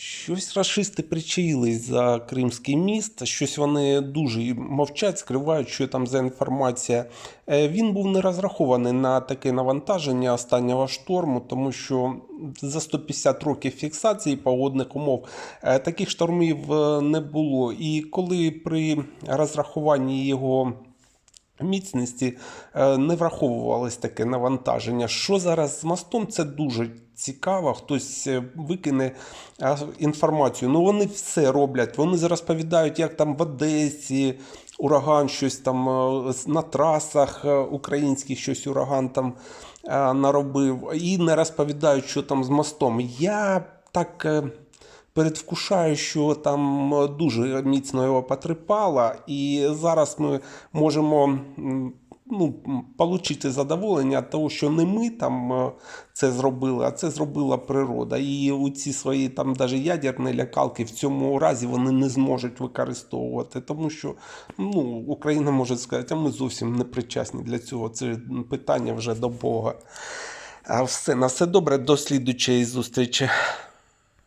Щось рашисти причаїлись за Кримський міст, щось вони дуже мовчать, скривають, що там за інформація. Е, Він був не розрахований на таке навантаження останнього шторму, тому що за 150 років фіксації погодних умов е, таких штормів е, не було. І коли при розрахуванні його міцності е, не враховувалось таке навантаження. Що зараз з мостом, це дуже цікаво. Хтось е, викине е, інформацію. Ну вони все роблять. Вони розповідають, як там в Одесі ураган щось там на трасах українських щось ураган там наробив. І не розповідають, що там з мостом. Я так. Передвкушаю, що там дуже міцно його потріпало, і зараз ми можемо ну, отримати задоволення від того, що не ми там е, це зробили, а це зробила природа. І у ці свої там навіть ядерні лякалки в цьому разі вони не зможуть використовувати, тому що ну, Україна може сказати, а ми зовсім не причасні для цього. Це питання вже до Бога. А все, на все добре, до слідучої зустрічі.